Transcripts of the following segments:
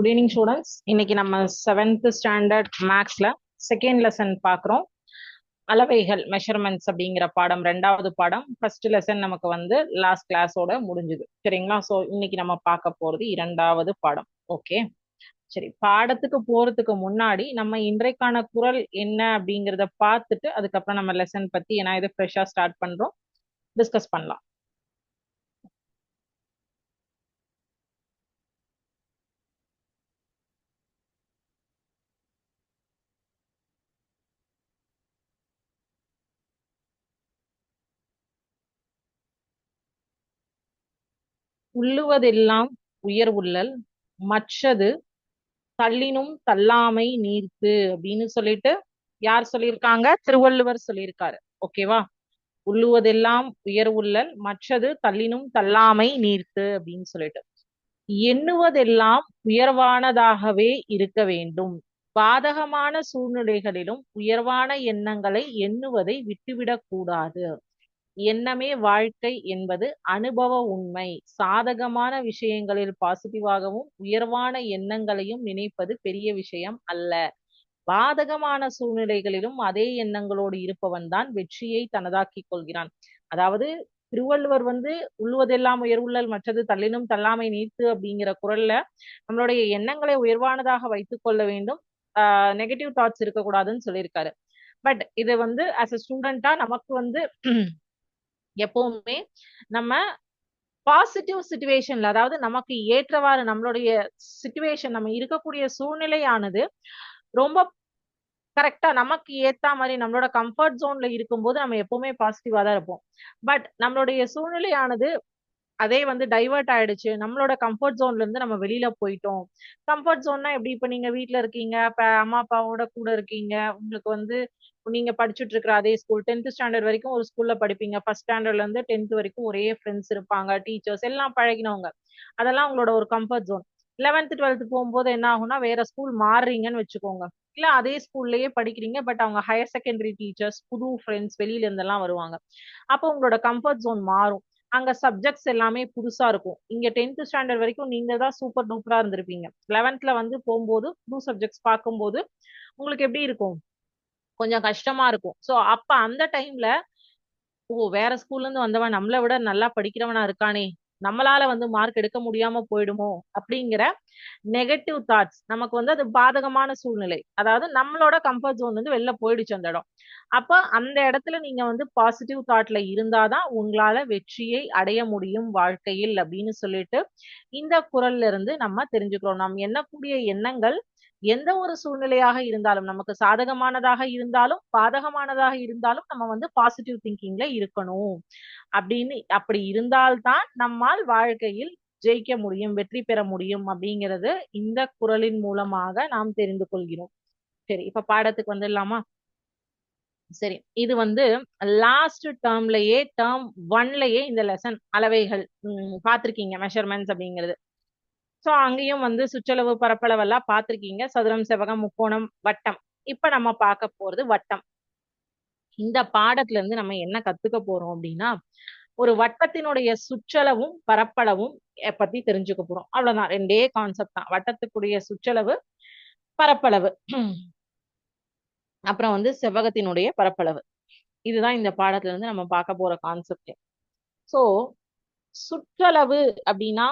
Good evening students இன்னைக்கு நம்ம seventh standard மேக்ஸ்ல செகண்ட் லெசன் பார்க்குறோம். அளவைகள் மெஷர்மெண்ட்ஸ் அப்படிங்கிற பாடம் ரெண்டாவது பாடம். ஃபர்ஸ்ட் லெசன் நமக்கு வந்து லாஸ்ட் கிளாஸோட முடிஞ்சுது. சரிங்களா? ஸோ இன்னைக்கு நம்ம பார்க்க போறது இரண்டாவது பாடம். ஓகே சரி பாடத்துக்கு போறதுக்கு முன்னாடி நம்ம இன்றைக்கான குரல் என்ன அப்படிங்கிறத பார்த்துட்டு அதுக்கப்புறம் நம்ம லெசன் பத்தி ஏன்னா இது ஃப்ரெஷ்ஷா ஸ்டார்ட் பண்றோம். டிஸ்கஸ் பண்ணலாம். உள்ளுவதெல்லாம் உயர்வுள்ளல் மற்றது தள்ளினும் தள்ளாமை நீர்த்து அப்படின்னு சொல்லிட்டு யார் சொல்லியிருக்காங்க? திருவள்ளுவர் சொல்லியிருக்காரு. ஓகேவா? உள்ளுவதெல்லாம் உயர்வுள்ளல் மற்றது தள்ளினும் தள்ளாமை நீர்த்து அப்படின்னு சொல்லிட்டு. எண்ணுவதெல்லாம் உயர்வானதாகவே இருக்க வேண்டும். பாதகமான சூழ்நிலைகளிலும் உயர்வான எண்ணங்களை எண்ணுவதை விட்டுவிடக் கூடாது எண்ணமே வாழ்க்கை என்பது அனுபவ உண்மை. சாதகமான விஷயங்களில் பாசிட்டிவாகவும் உயர்வான எண்ணங்களையும் நினைப்பது பெரிய விஷயம் அல்ல. பாதகமான சூழ்நிலைகளிலும் அதே எண்ணங்களோடு இருப்பவன் தான் வெற்றியை தனதாக்கிக் கொள்கிறான். அதாவது திருவள்ளுவர் வந்து உள்ளுவதெல்லாம் உயர்வுள்ளல் மற்றது தள்ளினும் தள்ளாமை நீத்து அப்படிங்கிற குரல்ல நம்மளுடைய எண்ணங்களை உயர்வானதாக வைத்துக் கொள்ள வேண்டும். ஆஹ் நெகட்டிவ் தாட்ஸ் இருக்கக்கூடாதுன்னு சொல்லியிருக்காரு. பட் இது வந்து அஸ் அ ஸ்டூடெண்டா நமக்கு வந்து எப்பவுமே நம்ம பாசிட்டிவ் சுச்சுவேஷன்ல அதாவது நமக்கு ஏற்றவாறு நம்மளுடைய சுச்சுவேஷன் நம்ம இருக்கக்கூடிய சூழ்நிலையானது ரொம்ப கரெக்டா நமக்கு ஏத்த மாதிரி நம்மளோட கம்ஃபர்ட் ஜோன்ல இருக்கும்போது நம்ம எப்பவுமே பாசிட்டிவா தான் இருப்போம். பட் நம்மளுடைய சூழ்நிலையானது அதே வந்து டைவர்ட் ஆயிடுச்சு. நம்மளோட கம்ஃபர்ட் ஜோன்ல இருந்து நம்ம வெளியில போயிட்டோம். கம்ஃபர்ட் ஜோன்னா எப்படி? இப்ப நீங்க வீட்டுல இருக்கீங்க இப்ப அம்மா அப்பாவோட கூட இருக்கீங்க. உங்களுக்கு வந்து நீங்க படிச்சுட்டு இருக்கிற அதே ஸ்கூல் டென்த் ஸ்டாண்டர்ட் வரைக்கும் ஒரு ஸ்கூல்ல படிப்பீங்க. ஃபர்ஸ்ட் ஸ்டாண்டர்ட்ல இருந்து டென்த் வரைக்கும் ஒரே ஃப்ரெண்ட்ஸ் இருப்பாங்க டீச்சர்ஸ் எல்லாம் பழகினவங்க. அதெல்லாம் உங்களோட ஒரு கம்ஃபர்ட் ஜோன் லெவன்த் டுவெல்த் போகும்போது என்ன ஆகும்னா வேற ஸ்கூல் மாறுறீங்கன்னு வச்சுக்கோங்க. இல்ல அதே ஸ்கூல்லயே படிக்கிறீங்க பட் அவங்க ஹையர் செகண்டரி டீச்சர்ஸ் புது ஃப்ரெண்ட்ஸ் வெளியில இருந்தெல்லாம் வருவாங்க. அப்போ உங்களோட கம்ஃபர்ட் ஜோன் மாறும். அங்க சப்ஜெக்ட்ஸ் எல்லாமே புதுசா இருக்கும். இங்க டென்த் ஸ்டாண்டர்ட் வரைக்கும் நீங்க தான் சூப்பர் டூப்பரா இருந்திருப்பீங்க. லெவன்த்ல வந்து போகும்போது புது சப்ஜெக்ட்ஸ் பார்க்கும்போது உங்களுக்கு எப்படி இருக்கும்? கொஞ்சம் கஷ்டமா இருக்கும். ஸோ அப்ப அந்த டைம்ல ஓ வேற ஸ்கூல்ல இருந்து வந்தவன் நம்மளை விட நல்லா படிக்கிறவனா இருக்கானே நம்மளால வந்து மார்க் எடுக்க முடியாம போயிடுமோ அப்படிங்கிற நெகட்டிவ் தாட்ஸ் நமக்கு வந்து அது பாதகமான சூழ்நிலை. அதாவது நம்மளோட கம்ஃபர்ட் ஜோன் வந்து வெளில போயிடுச்சு அந்த இடம். அப்ப அந்த இடத்துல நீங்க வந்து பாசிட்டிவ் தாட்ல இருந்தாதான் உங்களால வெற்றியை அடைய முடியும் வாழ்க்கையில் அப்படின்னு சொல்லிட்டு இந்த குரல்ல இருந்து நம்ம தெரிஞ்சுக்கிறோம். நாம் எண்ணக்கூடிய எண்ணங்கள் எந்த ஒரு சூழ்நிலையாக இருந்தாலும் நமக்கு சாதகமானதாக இருந்தாலும் பாதகமானதாக இருந்தாலும் நம்ம வந்து பாசிட்டிவ் திங்கிங்ல இருக்கணும். அப்படின்னு அப்படி இருந்தால்தான் நம்மால் வாழ்க்கையில் ஜெயிக்க முடியும் வெற்றி பெற முடியும் அப்படிங்கிறது இந்த குரலின் மூலமாக நாம் தெரிந்து கொள்கிறோம். சரி இப்ப பாடத்துக்கு வந்துடலாமா? சரி இது வந்து லாஸ்ட் டேர்ம்லயே டேர்ம் ஒன்லயே இந்த லெசன் அளவைகள் பார்த்திருக்கீங்க மெஷர்மெண்ட்ஸ் அப்படிங்கிறது. ஸோ அங்கேயும் வந்து சுற்றளவு பரப்பளவெல்லாம் பார்த்துருக்கீங்க. சதுரம் செவகம் முக்கோணம் வட்டம். இப்போ நம்ம பார்க்க போறது வட்டம். இந்த பாடத்துல இருந்து நம்ம என்ன கத்துக்க போறோம் அப்படின்னா ஒரு வட்டத்தினுடைய சுற்றளவும் பரப்பளவும் பத்தி தெரிஞ்சுக்க போறோம். அவ்வளவுதான். ரெண்டே கான்செப்ட் தான். வட்டத்துக்குரிய சுற்றளவு பரப்பளவு. அப்புறம் வந்து செவ்வகத்தினுடைய பரப்பளவு. இதுதான் இந்த பாடத்துல இருந்து நம்ம பார்க்க போற கான்செப்ட் ஸோ சுற்றளவு அப்படின்னா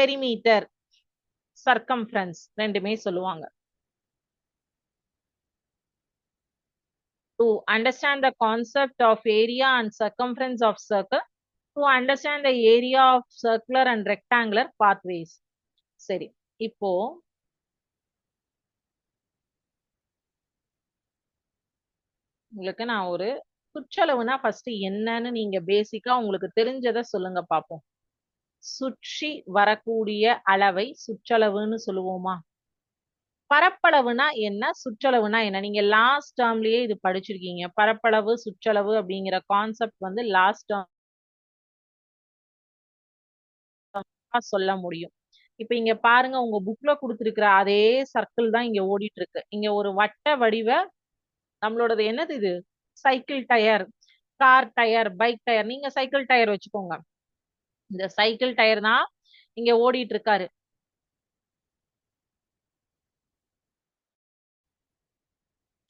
பெரிமீட்டர் சர்க்கம்ஃபரன்ஸ் ரெண்டுமே சொல்லுவாங்க to understand the concept of area and circumference of circle to understand the area of circular and rectangular pathways சரி இப்போ உங்களுக்கு நான் ஒரு சுற்றளவுனா ஃபர்ஸ்ட் என்னன்னு நீங்க பேசிக்கா உங்களுக்கு தெரிஞ்சதை சொல்லுங்க பார்ப்போம் சுற்றி வரக்கூடிய அளவை சுற்றளவுன்னு சொல்லுவோமா? பரப்பளவுனா என்ன? சுற்றளவுனா என்ன? நீங்க லாஸ்ட் டேர்ம்லயே இது படிச்சிருக்கீங்க. பரப்பளவு சுற்றளவு அப்படிங்கிற கான்செப்ட் வந்து லாஸ்ட் டேர்ம் சொல்ல முடியும். இப்ப இங்க பாருங்க உங்க புக்ல கொடுத்துருக்கிற அதே சர்க்கிள் தான் இங்க ஓடிட்டு இருக்கு இங்க ஒரு வட்ட வடிவ நம்மளோடது என்னது இது? Cycle tyre car tyre bike tyre நீங்க சைக்கிள் டயர் வச்சுக்கோங்க. இந்த சைக்கிள் டயர் தான் இங்க ஓடிட்டு இருக்காரு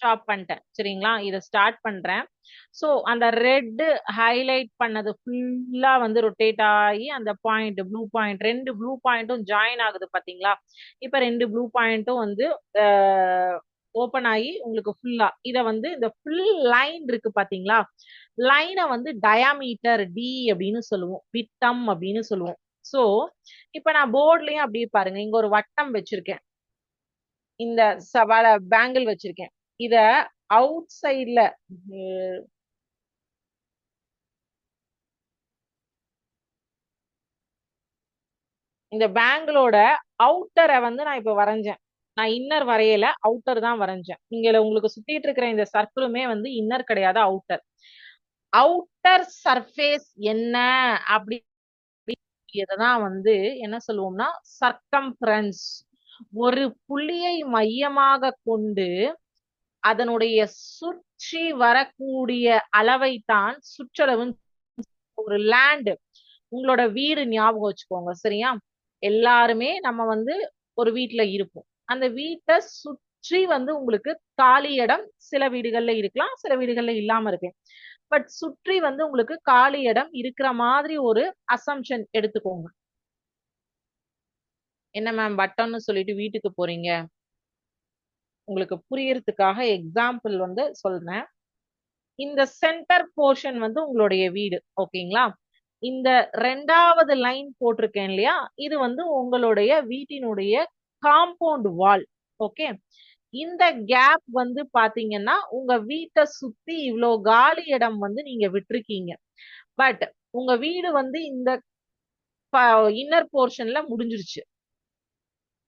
ஸ்டாப் பண்ணிட்டேன். சரிங்களா? இதை ஸ்டார்ட் பண்றேன். ஸோ அந்த ரெட்டு ஹைலைட் பண்ணது ஃபுல்லா வந்து ரொட்டேட் ஆகி அந்த பாயிண்ட் ப்ளூ பாயிண்ட் ரெண்டு ப்ளூ பாயிண்ட்டும் ஜாயின் ஆகுது பாத்தீங்களா? இப்ப ரெண்டு ப்ளூ பாயிண்ட்டும் வந்து ஓப்பன் ஆகி உங்களுக்கு ஃபுல்லா இதை வந்து இந்த ஃபுல் லைன் இருக்கு பாத்தீங்களா? லைனை வந்து டயாமீட்டர் டி அப்படின்னு சொல்லுவோம். விட்டம் அப்படின்னு சொல்லுவோம். சோ இப்ப நான் போர்ட்லயும் அப்படியே பாருங்க. இங்க ஒரு வட்டம் வச்சிருக்கேன். இந்த சவால பேங்கிள் வச்சிருக்கேன். இத அவுட் சைட்ல இந்த பேங்கிளோட அவுட்டரை வந்து நான் இப்ப வரைஞ்சேன். நான் இன்னர் வரையல அவுட்டர் தான் வரைஞ்சேன். இங்க உங்களுக்கு சுத்திட்டு இருக்கிற இந்த சர்க்கிளுமே வந்து இன்னர் கிடையாது அவுட்டர் அவுட்டர் சர்ஃபேஸ் என்ன? அப்படி தான் வந்து என்ன சொல்லுவோம்னா சர்க்கம்ஃபரன்ஸ் ஒரு புள்ளியை மையமாக கொண்டு அதனுடைய சுற்றி வரக்கூடிய அளவை தான் சுற்றளவு ஒரு லேண்டு உங்களோட வீடு ஞாபகம் வச்சுக்கோங்க சரியா? எல்லாருமே நம்ம வந்து ஒரு வீட்டுல இருப்போம். அந்த வீட்டை சுற்றி வந்து உங்களுக்கு காலி இடம் சில வீடுகள்ல இருக்கலாம் சில வீடுகள்ல இல்லாம இருக்கு பட் சுற்றி வந்து உங்களுக்கு காலி இடம் இருக்கிற மாதிரி ஒரு அசம்ஷன் எடுத்துக்கோங்க. என்ன மேம் வட்டம்னு சொல்லிட்டு வீட்டுக்கு போறீங்க? உங்களுக்கு புரியறதுக்காக எக்ஸாம்பிள் வந்து சொல்றேன். இந்த சென்டர் போர்ஷன் வந்து உங்களுடைய வீடு ஓகேங்களா இந்த ரெண்டாவது லைன் போட்டிருக்கேன் இல்லையா? இது வந்து உங்களுடைய வீட்டினுடைய காம்பவுண்ட் வால் ஓகே இந்த கேப் வந்து பாத்தீங்கன்னா உங்க வீட்டை சுத்தி இவ்வளோ காலி இடம் வந்து நீங்க விட்டுருக்கீங்க. பட் உங்க வீடு வந்து இந்த இன்னர் போர்ஷன்ல முடிஞ்சிருச்சு.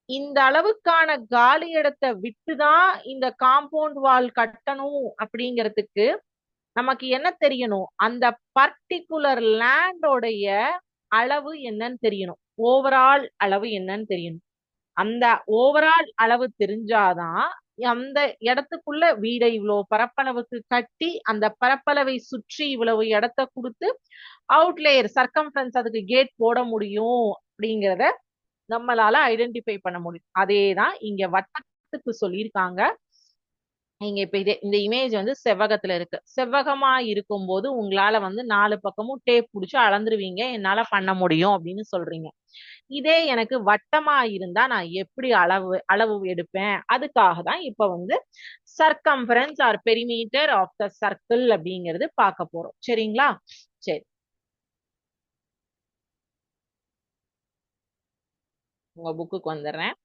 இந்த அளவுக்கான காலி இடத்தை விட்டுதான் இந்த காம்பவுண்ட் வால் கட்டணும் அப்படிங்கிறதுக்கு நமக்கு என்ன தெரியணும்? அந்த பர்டிகுலர் லேண்டோடைய அளவு என்னன்னு தெரியணும். ஓவரால் அளவு என்னன்னு தெரியணும். அந்த ஓவரால் அளவு தெரிஞ்சாதான் அந்த இடத்துக்குள்ள வீடை இவ்வளவு பரப்பளவுக்கு கட்டி அந்த பரப்பளவை சுற்றி இவ்வளவு இடத்த கொடுத்து அவுட்லேயர் சர்க்கம்ஃபரன்ஸ் அதுக்கு கேட் போட முடியும் அப்படிங்கிறத நம்மளால ஐடென்டிஃபை பண்ண முடியும். அதே தான் இங்க வட்டத்துக்கு சொல்லியிருக்காங்க. நீங்க இப்ப இதே இந்த இமேஜ் வந்து செவ்வகத்துல இருக்கு. செவ்வகமா இருக்கும்போது உங்களால வந்து நாலு பக்கமும் டேப் பிடிச்சி அளந்துருவீங்க. என்னால பண்ண முடியும் அப்படின்னு சொல்றீங்க. இதே எனக்கு வட்டமா இருந்தா நான் எப்படி அளவு அளவு எடுப்பேன்? அதுக்காக தான் இப்ப வந்து circumference or perimeter of the circle அப்படிங்கிறது பார்க்க போறோம். சரிங்களா? சரி. உங்க புக்குக்கு வந்துடுறேன்.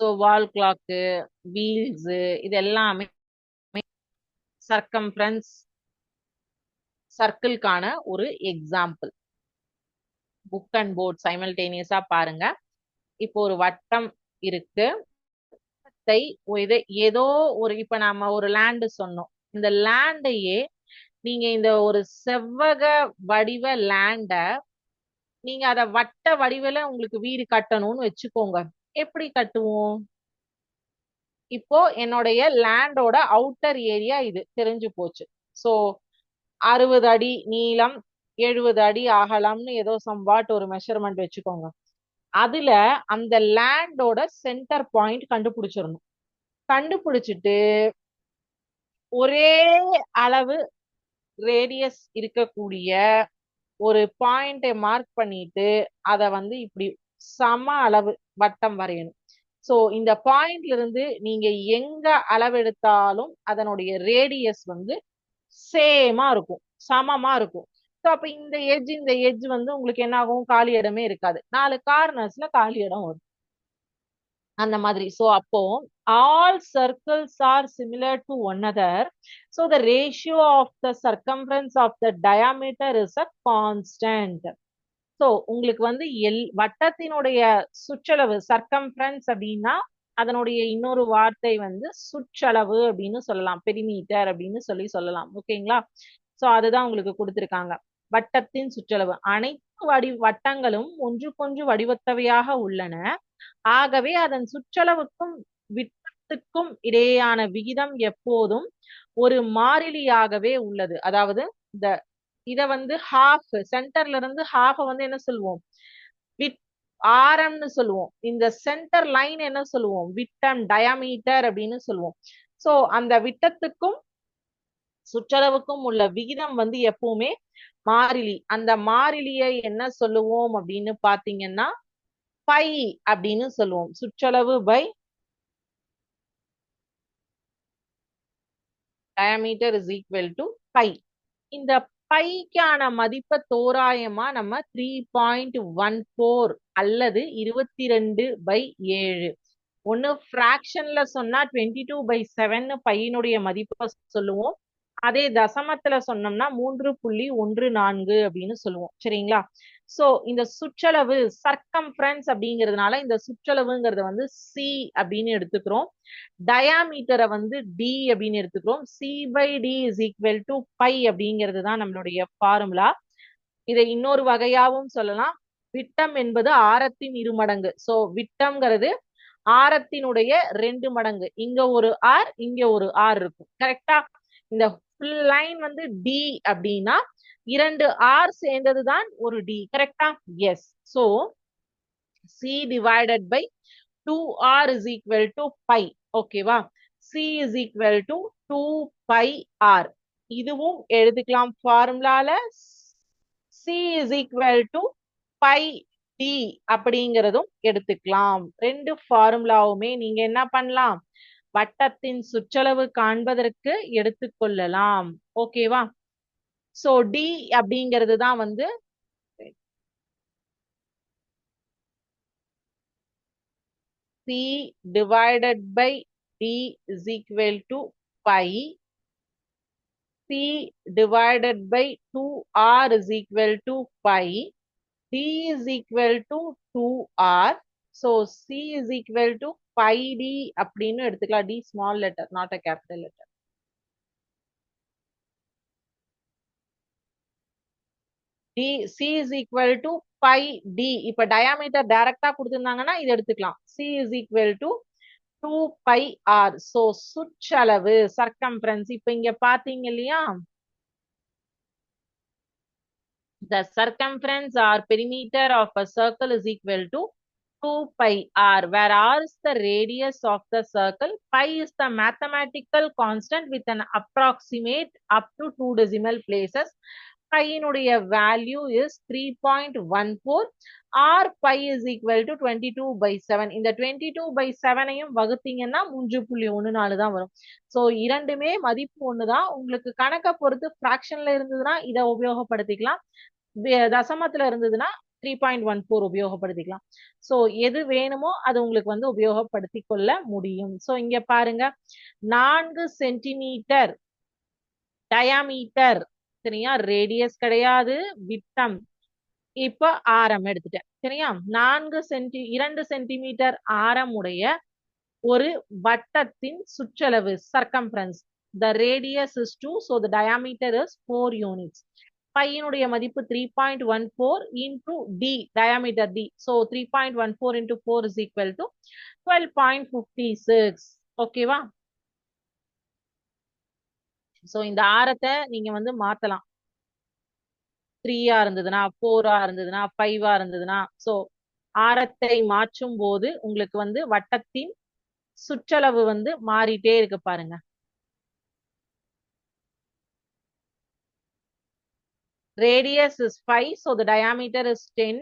ஸோ வால் கிளாக்கு வீல்ஸ் இது எல்லாமே சர்க்கம்ஃபரன்ஸ் சர்க்கிள்கான ஒரு எக்ஸாம்பிள் புக் அண்ட் போர்ட் சைமல்டேனியஸா பாருங்க. இப்போ ஒரு வட்டம் இருக்கு. இது ஏதோ ஒரு இப்ப நாம ஒரு லேண்டு சொன்னோம். இந்த லேண்டையே நீங்க இந்த ஒரு செவ்வக வடிவ லேண்ட நீங்க அத வட்ட வடிவில உங்களுக்கு வீடு கட்டணும்னு வச்சுக்கோங்க. எப்படி கட்டுவோம்? இப்போ என்னுடைய லேண்டோட அவுட்டர் ஏரியா இது தெரிஞ்சு போச்சு. சோ அறுபது அடி நீளம் எழுபது அடி அகலம்னு ஏதோ சம்வாட் ஒரு மெஷர்மெண்ட் வச்சுக்கோங்க. அதுல அந்த லேண்டோட சென்டர் பாயிண்ட் கண்டுபிடிச்சிடணும். கண்டுபிடிச்சிட்டு ஒரே அளவு ரேடியஸ் இருக்கக்கூடிய ஒரு பாயிண்டை மார்க் பண்ணிட்டு அதை வந்து இப்படி சம அளவு வட்டம் வரையணும். சோ இந்த பாயிண்ட்ல இருந்து நீங்க எங்க அளவெடுத்தாலும் அதனுடைய ரேடியஸ் வந்து சேமா இருக்கும். சமமா இருக்கும். ஸோ அப்ப இந்த எஜ் இந்த எஜ் வந்து உங்களுக்கு என்ன ஆகும்? காலி இடமே இருக்காது. நாலு கார்னர்ஸ்ல காலி இடம் வரும். அந்த மாதிரி. ஸோ அப்போ all circles are similar to one other so the ratio of the circumference of the diameter is a constant so உங்களுக்கு வந்து எல் வட்டத்தினுடைய சுற்றளவு சர்க்கம்ஃபரன்ஸ் அப்படின்னா அதனுடைய இன்னொரு வார்த்தை வந்து சுற்றளவு அப்படின்னு சொல்லலாம். பெரிமீட்டர் அப்படின்னு சொல்லி சொல்லலாம். ஓகேங்களா ஸோ அதுதான் உங்களுக்கு கொடுத்துருக்காங்க. வட்டத்தின் சுற்றளவு. அனைத்து வடி வட்டங்களும் ஒன்றுக்கொன்று வடிவத்தவையாக உள்ளன. ஆகவே அதன் சுற்றளவுக்கும் விட்டத்துக்கும் இடையேயான விகிதம் எப்போதும் ஒரு மாறிலியாகவே உள்ளது. அதாவது இந்த இத வந்து ஹாஃப் சென்டர்ல இருந்து ஹாஃப வந்து என்ன சொல்லுவோம்? விட் ஆரம்னு சொல்லுவோம். இந்த சென்டர் லைன் என்ன சொல்லுவோம்? விட்டம் டயாமீட்டர் அப்படின்னு சொல்லுவோம். சோ அந்த விட்டத்துக்கும் சுற்றளவுக்கும் உள்ள விகிதம் வந்து எப்பவுமே மாறிலி. அந்த மாறிலியை என்ன சொல்லுவோம் அப்படின்னு பாத்தீங்கன்னா பை அப்படின்னு சொல்லுவோம். சுற்றளவு pi diameter is equal to pi இந்த பைக்கான மதிப்பை தோராயமா நம்ம த்ரீ பாயிண்ட் ஒன் ஃபோர் அல்லது இருபத்தி ரெண்டு பை ஏழு ஒன்று ஃப்ராக்ஷன்ல சொன்னா டுவெண்ட்டி டூ பை செவன் பையனுடைய மதிப்பை சொல்லுவோம். அதே தசமத்துல சொன்னோம்னா மூன்று புள்ளி ஒன்று நான்கு அப்படின்னு சொல்லுவோம். சரிங்களா? சோ இந்த சுற்றளவு சர்க்கம்ஃபரன்ஸ் அப்படிங்கிறதுனால இந்த சுற்றளவுங்கிறத வந்து சி அப்படின்னு எடுத்துக்கிறோம். டயாமீட்டரை வந்து டி அப்படின்னு எடுத்துக்கிறோம். C pi D is equal to pi அப்படிங்கிறது தான் நம்மளுடைய ஃபார்முலா இதை இன்னொரு வகையாவும் சொல்லலாம். விட்டம் என்பது ஆரத்தின் இரு மடங்கு. சோ விட்டம்ங்கிறது ஆரத்தினுடைய ரெண்டு மடங்கு. இங்க ஒரு ஆர் இங்க ஒரு ஆர் இருக்கும். கரெக்டா இந்த லைன் வந்து டி அப்படின்னா இரண்டு ஆர் சேர்ந்தது தான் ஒரு டி கரெக்டா yes so C divided by two r is equal to pi ஓகேவா C is equal to two pi r இதுவும் எழுதிக்கலாம் ஃபார்முலால C is equal to pi d அப்படிங்கிறதும் எடுத்துக்கலாம். ரெண்டு ஃபார்முலாவுமே நீங்க என்ன பண்ணலாம்? வட்டத்தின் சுற்றளவு காண்பதற்கு எடுத்துக்கொள்ளலாம் ஓகேவா சோ டி அப்படிங்கிறது தான் வந்து C divided by d is equal to pi C divided by two r is equal to pi d is equal to two r so C is equal to pi d அப்படின்னு எடுத்துக்கலாம். D small letter not a capital letter d C is equal to pi d இப்ப diameter டைரக்டா கொடுத்திருந்தாங்கன்னா இது எடுத்துக்கலாம். C is equal to two pi r so சுற்றளவு circumference இப்போ இங்க பாத்தீங்க இல்லையா? The circumference or perimeter of a circle is equal to 2 pi r where r is the radius of the circle pi is the mathematical constant with an approximate up to two decimal places pi இனுடைய value is 3.14 r pi is equal to 22 by 7 இந்த 22 by 7 ஐயும் வகுத்தீங்கன்னா மூன்று புள்ளி ஒண்ணு நாலு தான் வரும் so இரண்டுமே மதிப்பு ஒண்ணுதான் உங்களுக்கு கணக்கை பொறுத்து ஃபிராக்ஷன்ல இருந்ததுன்னா இதை உபயோகப்படுத்திக்கலாம் தசமத்துல இருந்ததுன்னா த்ரீ பாயிண்ட் ஒன் ஃபோர் உபயோகப்படுத்திக்கலாம். ஸோ எது வேணுமோ அது உங்களுக்கு வந்து உபயோகப்படுத்தி கொள்ள முடியும். ஸோ இங்க பாருங்க. நான்கு சென்டிமீட்டர் டயாமீட்டர் சரியா? ரேடியஸ் கிடையாது. விட்டம் இப்ப ஆரம் எடுத்துட்டேன். சரியா? நான்கு சென்டி இரண்டு சென்டிமீட்டர் ஆரம் உடைய ஒரு வட்டத்தின் சுற்றளவு circumference the radius is two so the diameter is four units பையனுடைய மதிப்பு three point one four into d diameter d so three point one four into four is equal to twelve point fifty six ஓகேவா so இந்த ஆரத்தை நீங்க வந்து மாத்தலாம். த்ரீயா இருந்ததுன்னா ஃபோரா இருந்ததுன்னா ஃபைவா இருந்ததுன்னா ஸோ ஆரத்தை மாற்றும் போது உங்களுக்கு வந்து வட்டத்தின் சுற்றளவு வந்து மாறிட்டே இருக்கு பாருங்க. Radius is 5 so the diameter is 10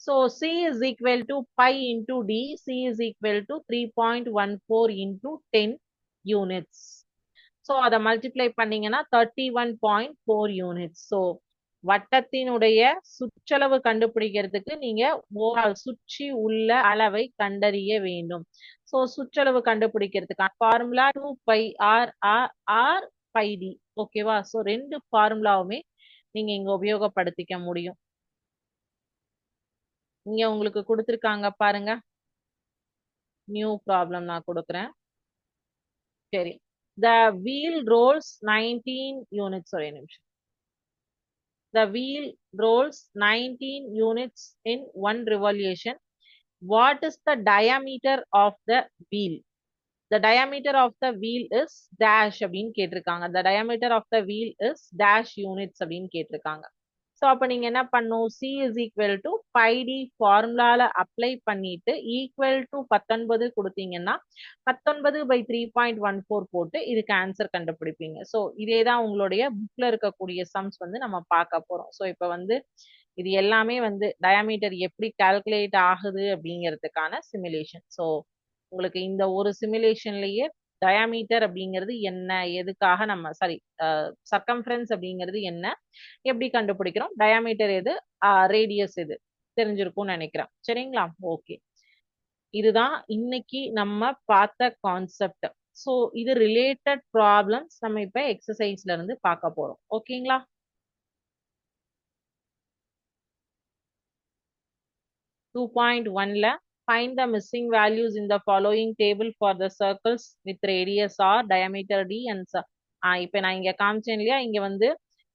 so c is equal to pi into d c is equal to 3.14 into 10 units. So அதை multiply பண்ணீங்கன்னா தேர்ட்டி ஒன் பாயிண்ட் ஃபோர் வட்டத்தினுடைய சுற்றளவு கண்டுபிடிக்கிறதுக்கு நீங்க ஓரால் சுற்றி உள்ள அளவை கண்டறிய வேண்டும். ஸோ சுற்றளவு கண்டுபிடிக்கிறதுக்கான formula two pi r or or pi d ஓகேவா ஸோ ரெண்டு ஃபார்முலாவுமே நீங்க இங்க உபயோகப்படுத்திக்க முடியும். இங்க உங்களுக்கு கொடுத்துருக்காங்க பாருங்க. நியூ ப்ராப்ளம் நான் கொடுக்குறேன். சரி. The wheel rolls nineteen units ஒரே நிமிஷம். The wheel rolls nineteen units in one revolution what is the diameter of the wheel the diameter of the wheel is dash அப்படின்னு கேட்டிருக்காங்க. The diameter of the wheel is dash units அப்படின்னு கேட்டிருக்காங்க. So அப்போ நீங்க என்ன பண்ணும்? C is equal to pi d ஃபார்முலால apply பண்ணிட்டு equal to பத்தொன்பது கொடுத்தீங்கன்னா பத்தொன்பது pi three point one four போட்டு இதுக்கு ஆன்சர் கண்டுபிடிப்பீங்க. ஸோ இதே தான் உங்களுடைய புக்ல இருக்கக்கூடிய சம்ஸ் வந்து நம்ம பார்க்க போறோம். ஸோ இப்போ வந்து இது எல்லாமே வந்து டயாமீட்டர் எப்படி கால்குலேட் ஆகுது அப்படிங்கிறதுக்கான சிமுலேஷன் ஸோ உங்களுக்கு இந்த ஒரு சிமுலேஷன்லயே டயாமீட்டர் அப்படிங்கிறது என்ன? எதுக்காக நம்ம சாரி சர்க்கம்ஃபரன்ஸ் அப்படிங்கிறது என்ன? எப்படி கண்டுபிடிக்கிறோம்? டயாமீட்டர் எது? ரேடியஸ் எது? தெரிஞ்சிருக்கும்னு நினைக்கிறேன். சரிங்களா? ஓகே இதுதான் இன்னைக்கு நம்ம பார்த்த கான்செப்ட் ஸோ இது ரிலேட்டட் ப்ராப்ளம்ஸ் நம்ம இப்போ எக்ஸசைஸ்ல இருந்து பார்க்க போறோம். ஓகேங்களா டூ பாயிண்ட் ஒன்ல find the missing values in the following table for the circles with radius r diameter d and இப்போ நான் இங்க காமிச்சேன் இல்லையா? இங்க வந்து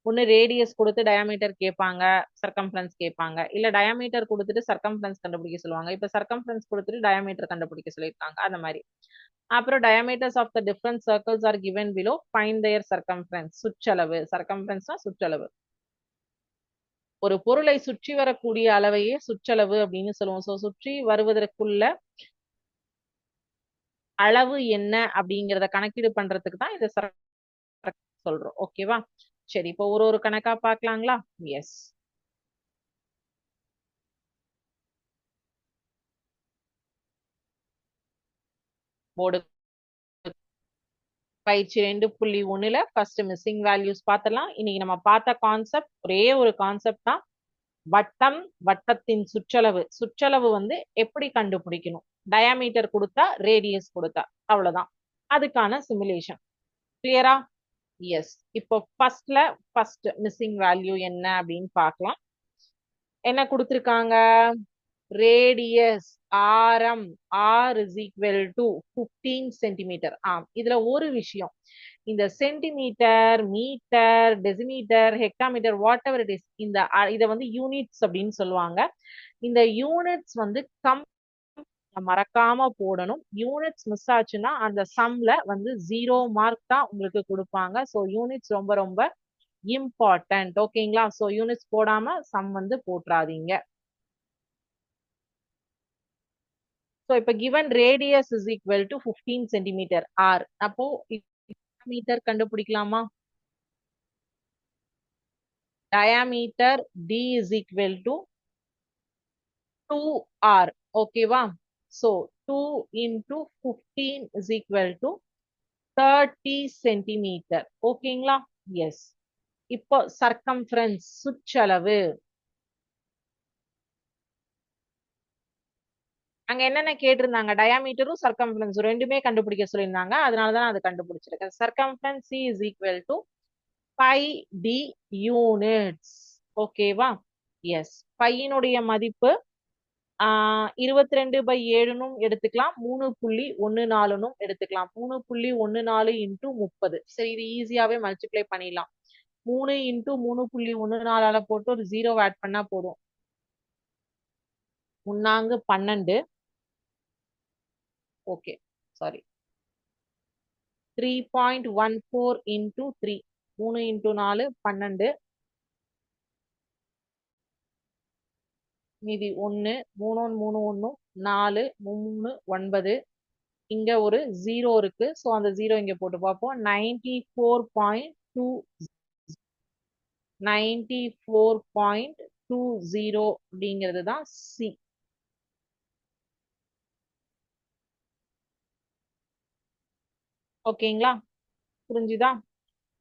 ஒண்ணு ரேடியஸ் கொடுத்து டயாமீட்டர் கேட்பாங்க சர்க்கம்ஃபரன்ஸ் கேட்பாங்க. இல்ல டயாமீட்டர் கொடுத்துட்டு சர்க்கம்ஃபரன்ஸ் கண்டுபிடிக்க சொல்லுவாங்க. இப்ப சர்க்கம்ஃபரன்ஸ் கொடுத்துட்டு டயாமீட்டர் கண்டுபிடிக்க சொல்லியிருக்காங்க. அந்த மாதிரி. அப்புறம் diameters of the different circles are given below find their circumference சுற்றளவு. சர்க்கம்ஃபரன்ஸ்னா சுற்றளவு. ஒரு பொருளை சுற்றி வரக்கூடிய அளவையே சுற்றளவு அப்படின்னு சொல்லுவோம். ஸோ சுற்றி வருவதற்குள்ள அளவு என்ன அப்படிங்கிறத கணக்கீடு பண்றதுக்கு தான் இதை சொல்றோம். ஓகேவா சரி இப்போ ஒரு ஒரு கணக்கா பார்க்கலாங்களா? எஸ் போர்டு பயிற்சி ரெண்டு புள்ளி ஒண்ணுல ஃபர்ஸ்ட் மிஸ்ஸிங் வேல்யூஸ் பார்த்தலாம் இன்னைக்கு நம்ம பார்த்த கான்செப்ட் ஒரே ஒரு கான்செப்ட் தான். வட்டம் வட்டத்தின் சுற்றளவு. சுற்றளவு வந்து எப்படி கண்டுபிடிக்கணும்? டயாமீட்டர் கொடுத்தா ரேடியஸ் கொடுத்தா. அவ்வளவுதான். அதுக்கான சிமுலேஷன் கிளியரா எஸ் இப்போ ஃபர்ஸ்ட்ல ஃபர்ஸ்ட் மிஸ்ஸிங் வேல்யூ என்ன அப்படின்னு பார்க்கலாம். என்ன கொடுத்துருக்காங்க? ரேடியஸ் ஆரம் r is equal to fifteen centimetre ஆம் இதுல ஒரு விஷயம். இந்த centimetre metre decimetre hectometre whatever it is இந்த இதை வந்து யூனிட்ஸ் அப்படின்னு சொல்லுவாங்க. இந்த யூனிட்ஸ் வந்து கம் மறக்காம போடணும். யூனிட்ஸ் மிஸ் ஆச்சுன்னா அந்த சம்ல வந்து ஜீரோ மார்க் தான் உங்களுக்கு கொடுப்பாங்க. ஸோ யூனிட்ஸ் ரொம்ப ரொம்ப இம்பார்ட்டன்ட் ஓகேங்களா ஸோ யூனிட்ஸ் போடாம சம் வந்து போட்டுறாதீங்க. ஸோ இப்போ given radius is equal to fifteen centimetre or அப்போ metre கண்டுபிடிக்கலாமா? Diameter d is equal to two r ஓகேவா so two into fifteen is equal to thirty centimetre ஓகேங்களா எஸ் இப்போ circumference சுற்றளவு. அங்க என்னென்ன கேட்டிருந்தாங்க? டயாமீட்டரும் சர்க்கம்ஃபரன்ஸும் ரெண்டுமே கண்டுபிடிக்க சொல்லியிருந்தாங்க. அதனாலதான் அது கண்டுபிடிச்சிருக்கேன். Circumference C is equal to pi d units ஓகேவா எஸ் பையனுடைய மதிப்பு இருபத்தி ரெண்டு பை ஏழுனும் எடுத்துக்கலாம். மூணு புள்ளி ஒன்னு நாலுனும் எடுத்துக்கலாம். மூணு புள்ளி ஒன்னு நாலு இன்டூ முப்பது. சரி இது ஈஸியாவே மல்டிப்ளை பண்ணிடலாம். மூணு இன்ட்டு மூணு புள்ளி ஒன்னு நாலால போட்டு ஒரு ஜீரோ ஆட் பண்ணா போதும். முன்னாங்கு பன்னெண்டு. Okay sorry three point one four into three மூணு இன்டூ நாலு பன்னெண்டு. மீதி ஒன்று மூணு மூணு ஒன்று நாலு மூணு ஒன்பது. இங்க ஒரு ஜீரோ இருக்கு. ஸோ அந்த ஜீரோ இங்க போட்டு பார்ப்போம். Ninety four point two ninety four point two zero அப்படிங்கிறது தான் சி ஓகேங்களா? புரிஞ்சுதா?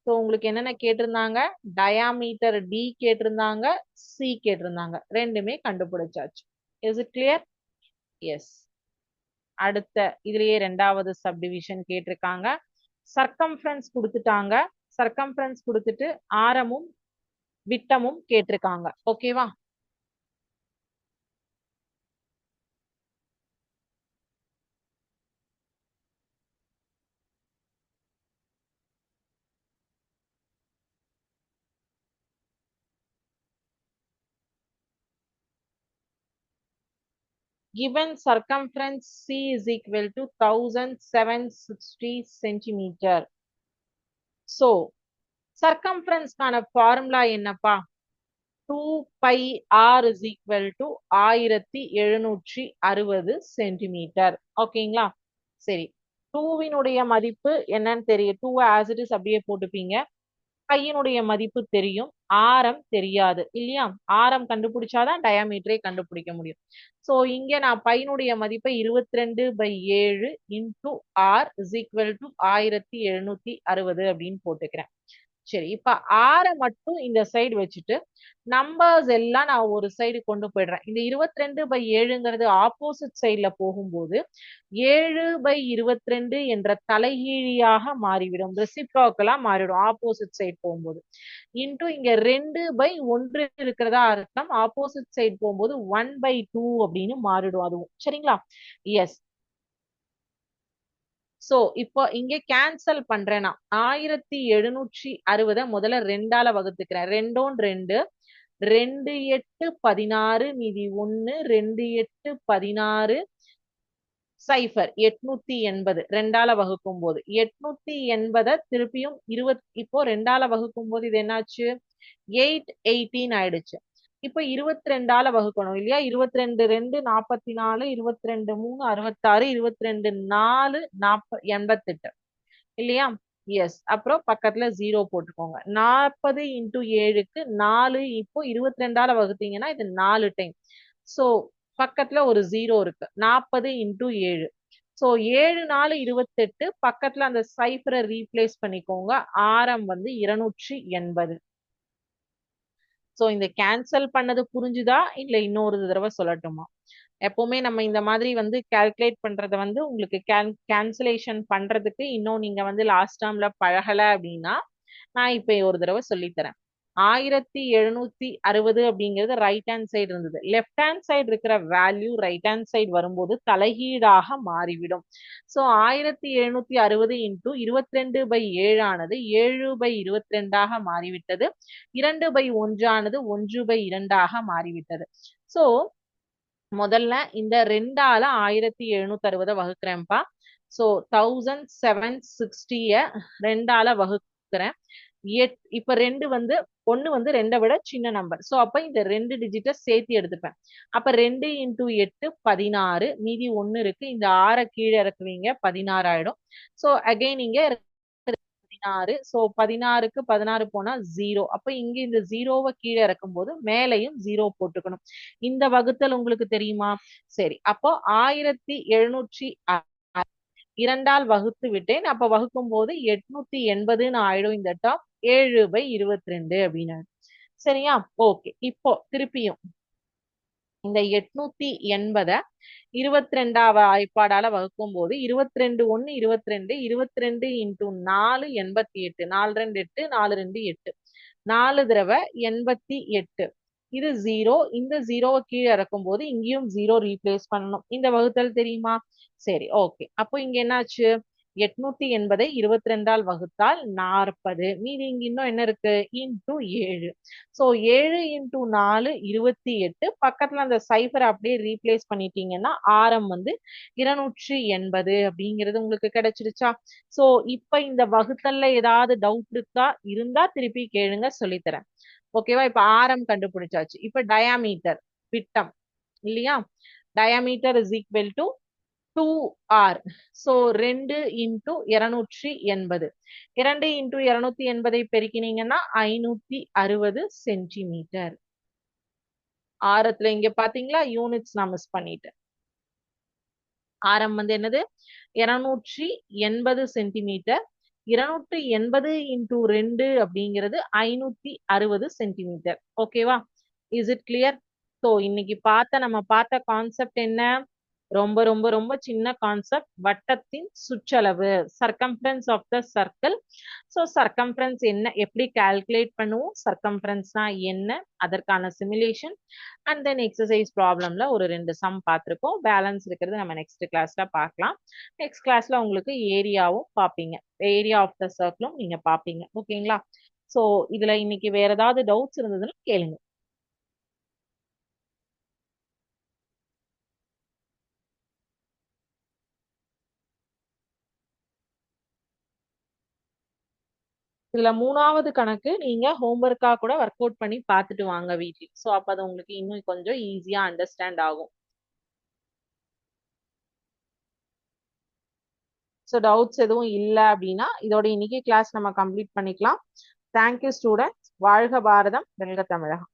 ஸோ உங்களுக்கு என்னென்ன கேட்டிருந்தாங்க? டயாமீட்டர் டி கேட்டிருந்தாங்க சி கேட்டிருந்தாங்க. ரெண்டுமே கண்டுபிடிச்சாச்சு. இஸ் இட் கிளியர் எஸ் அடுத்த இதுலயே ரெண்டாவது சப்டிவிஷன் கேட்டிருக்காங்க. சர்க்கம்ஃபரன்ஸ் கொடுத்துட்டாங்க. சர்க்கம்ஃபரன்ஸ் கொடுத்துட்டு ஆரமும் விட்டமும் கேட்டிருக்காங்க. ஓகேவா given circumference C is equal to 1760 centimeter. So, circumference-க்கான formula என்னப்பா? 2 pi r is equal to ஆயிரத்தி எழுநூற்றி அறுபது சென்டிமீட்டர் ஓகேங்களா? சரி. டூவினுடைய மதிப்பு என்னன்னு தெரியும். டூ ஆஸ் இட் இஸ் அப்படியே போட்டுப்பீங்க. பையனுடைய மதிப்பு தெரியும். ஆரம் தெரியாது இல்லையா? ஆரம் கண்டுபிடிச்சாதான் டயாமீட்டரே கண்டுபிடிக்க முடியும். சோ இங்க நான் பையனுடைய மதிப்பை இருபத்தி ரெண்டு பை ஏழு into r is equal to ஆயிரத்தி எழுநூத்தி அறுபது அப்படின்னு போட்டுக்கிறேன். சரி இப்ப ஆரை மட்டும் இந்த சைடு வச்சுட்டு நம்பர்ஸ் எல்லாம் நான் ஒரு சைடு கொண்டு போயிடுறேன். இந்த இருபத்தி ரெண்டு பை ஏழுங்கிறது ஆப்போசிட் சைட்ல போகும்போது ஏழு பை இருபத்தி ரெண்டு என்ற தலைகீழியாக மாறிவிடும். ரெசிப்ராக்கலா மாறிடும் ஆப்போசிட் சைடு போகும்போது. இன்டூ இங்க ரெண்டு பை ஒன்று இருக்கிறதா அர்த்தம் ஆப்போசிட் சைடு போகும்போது ஒன் பை டூ அப்படின்னு மாறிடும் அதுவும். சரிங்களா? எஸ் சோ இப்போ இங்க கேன்சல் பண்றேன்? நான் ஆயிரத்தி எழுநூற்றி அறுபதை முதல்ல ரெண்டால வகுத்துக்கிறேன். ரெண்டோன் ரெண்டு ரெண்டு எட்டு பதினாறு மீதி ஒன்னு ரெண்டு எட்டு பதினாறு சைஃபர் எட்நூத்தி எண்பது. ரெண்டால வகுக்கும் போது எட்நூத்தி எண்பதை திருப்பியும் இருபத் இப்போ ரெண்டால வகுக்கும் போது இது என்னாச்சு? எயிட் எயிட்டீன் ஆயிடுச்சு. இப்போ இருபத்தி ரெண்டால வகுக்கணும் இல்லையா? இருபத்தி ரெண்டு ரெண்டு நாற்பத்தி நாலு இருபத்தி ரெண்டு மூணு அறுபத்தாறு இருபத்தி ரெண்டு நாலு நாப்ப எண்பத்தெட்டு இல்லையா? எஸ் அப்புறம் பக்கத்துல ஜீரோ போட்டுக்கோங்க. நாற்பது இன்டூ ஏழுக்கு நாலு இப்போ இருபத்தி ரெண்டால வகுத்தீங்கன்னா இது நாலு டைம் சோ பக்கத்துல ஒரு ஜீரோ இருக்கு. நாற்பது இன்டூ ஏழு. சோ ஏழு நாலு இருபத்தெட்டு பக்கத்துல அந்த சைஃபரை ரீப்ளேஸ் பண்ணிக்கோங்க. ஆரம் வந்து இருநூற்றி எண்பது. சோ இந்த கேன்சல் பண்ணது புரிஞ்சுதா? இல்ல இன்னொரு தடவை சொல்லட்டுமா? எப்பவுமே நம்ம இந்த மாதிரி வந்து கால்குலேட் பண்றத வந்து உங்களுக்கு கேன்சலேஷன் பண்றதுக்கு இன்னும் நீங்க வந்து லாஸ்ட் டேர்ம்ல பழகல அப்படின்னா நான் இப்ப ஒரு தடவை சொல்லித்தரேன். ஆயிரத்தி எழுநூத்தி அறுபது அப்படிங்கிறது ரைட் ஹேண்ட் சைடு இருந்தது. லெஃப்ட் ஹேண்ட் சைடு இருக்கிற வேல்யூ ரைட் ஹேண்ட் சைடு வரும்போது தலைகீழாக மாறிவிடும். சோ ஆயிரத்தி எழுநூத்தி அறுபது இன்டூ இருபத்தி ரெண்டு பை ஏழானது ஏழு பை இருபத்தி ரெண்டாக மாறிவிட்டது. இரண்டு பை ஒன்றானது ஒன்று பை இரண்டாக மாறிவிட்டது. சோ முதல்ல இந்த ரெண்டால ஆயிரத்தி எழுநூத்தி அறுபதை வகுக்கிறேன்ப்பா. சோ தௌசண்ட் செவன் சிக்ஸ்டிய ரெண்டால வகுக்கிறேன். எட் இப்ப ரெண்டு வந்து ஒன்னு வந்து ரெண்டை விட சின்ன நம்பர் சோ அப்ப இந்த ரெண்டு டிஜிட்டை சேர்த்து எடுத்துப்பேன். அப்ப ரெண்டு இன்டூ எட்டு பதினாறு மீதி ஒன்னு இருக்கு. இந்த ஆறை கீழே இறக்குவீங்க பதினாறு ஆயிடும். சோ அகைன் இங்க பதினாறு. சோ பதினாறுக்கு பதினாறு போனா ஜீரோ அப்ப இங்க இந்த ஜீரோவை கீழே இறக்கும் போது மேலையும் ஜீரோ போட்டுக்கணும். இந்த வகுத்தல் உங்களுக்கு தெரியுமா? சரி. அப்போ ஆயிரத்தி எழுநூற்றி இரண்டால் வகுத்து விட்டேன். அப்ப வகுக்கும் போது எட்நூத்தி எண்பதுன்னு ஆயிடும் இந்த டாப் ஏழு பை இருபத்தி ரெண்டு அப்படின்னு சரியா? ஓகே. இப்போ திருப்பியும். இந்த எட்நூத்தி எண்பத இருபத்தி ரெண்டாவ வாய்ப்பாடால வகுக்கும் போது இருபத்தி ரெண்டு ஒன்னு இருபத்தி ரெண்டு இருபத்தி ரெண்டு இன்டூ நாலு எண்பத்தி எட்டு. நாலு ரெண்டு எட்டு நாலு ரெண்டு எட்டு. நாலு தடவை எண்பத்தி எட்டு. இது ஜீரோ இந்த ஜீரோவை கீழே இறக்கும் போது இங்கேயும் ஜீரோ ரீப்ளேஸ் பண்ணணும். இந்த வகுத்தல் தெரியுமா? சரி ஓகே அப்போ இங்க என்னாச்சு? எட்நூத்தி எண்பதை இருபத்தி ரெண்டால் வகுத்தால் நாற்பது. மீதி இங்க இன்னும் என்ன இருக்கு? இன்டூ ஏழு. சோ ஏழு இன்டூ நாலு இருபத்தி எட்டு. பக்கத்துல அந்த சைபரை அப்படியே ரீப்ளேஸ் பண்ணிட்டீங்கன்னா ஆரம் வந்து இருநூற்றி எண்பது அப்படிங்கிறது உங்களுக்கு கிடைச்சிருச்சா? சோ இப்ப இந்த வகுத்தல்ல ஏதாவது டவுட் இருக்கா? இருந்தா திருப்பி கேளுங்க சொல்லித்தரேன். ஓகேவா இப்ப ஆரம் கண்டுபிடிச்சாச்சு. இப்ப டயாமீட்டர் விட்டம் இல்லையா? Diameter is equal to two r so ரெண்டு இன்டூ இருநூற்றி எண்பது. இரண்டு இன்டூ இருநூத்தி எண்பதை பெருக்கினீங்கன்னா ஐநூத்தி அறுபது சென்டிமீட்டர் ஆரத்துல இங்க பாத்தீங்களா? யூனிட்ஸ் நான் மிஸ் பண்ணிட்டேன். ஆரம் வந்து என்னது? இருநூற்றி எண்பது சென்டிமீட்டர் இருநூற்றி எண்பது இன்டூ ரெண்டு அப்படிங்கிறது ஐநூத்தி அறுபது சென்டிமீட்டர் ஓகேவா இஸ் இட் கிளியர் ஸோ இன்னைக்கு பார்த்த நம்ம பார்த்த கான்செப்ட் என்ன? ரொம்ப ரொம்ப ரொம்ப சின்ன கான்செப்ட் வட்டத்தின் சுற்றளவு circumference of the circle so circumference என்ன எப்படி கால்குலேட் பண்ணுவோம்? சர்க்கம்ஃபரன்ஸ்னா என்ன? அதற்கான சிமுலேஷன் அண்ட் தென் எக்ஸசைஸ் ப்ராப்ளம்ல ஒரு ரெண்டு சம் பார்த்துருக்கோம். பேலன்ஸ் இருக்கிறது நம்ம நெக்ஸ்ட் கிளாஸ்ல பார்க்கலாம். நெக்ஸ்ட் கிளாஸ்ல உங்களுக்கு ஏரியாவும் பார்ப்பீங்க. ஏரியா ஆஃப் த சர்க்கிளும் நீங்க பார்ப்பீங்க. ஓகேங்களா ஸோ இதுல இன்னைக்கு வேற ஏதாவது டவுட்ஸ் இருந்ததுன்னா கேளுங்க. இதுல மூணாவது கணக்கு நீங்க ஹோம்ஒர்க்கா கூட ஒர்க் அவுட் பண்ணி பார்த்துட்டு வாங்க வீட்டில் ஸோ அப்போ அது உங்களுக்கு இன்னும் கொஞ்சம் ஈஸியா அண்டர்ஸ்டாண்ட் ஆகும். ஸோ டவுட்ஸ் எதுவும் இல்லை அப்படின்னா இதோட இன்னைக்கு கிளாஸ் நம்ம கம்ப்ளீட் பண்ணிக்கலாம். தேங்க்யூ ஸ்டூடெண்ட்ஸ் வாழ்க பாரதம். வெல்க தமிழகம்.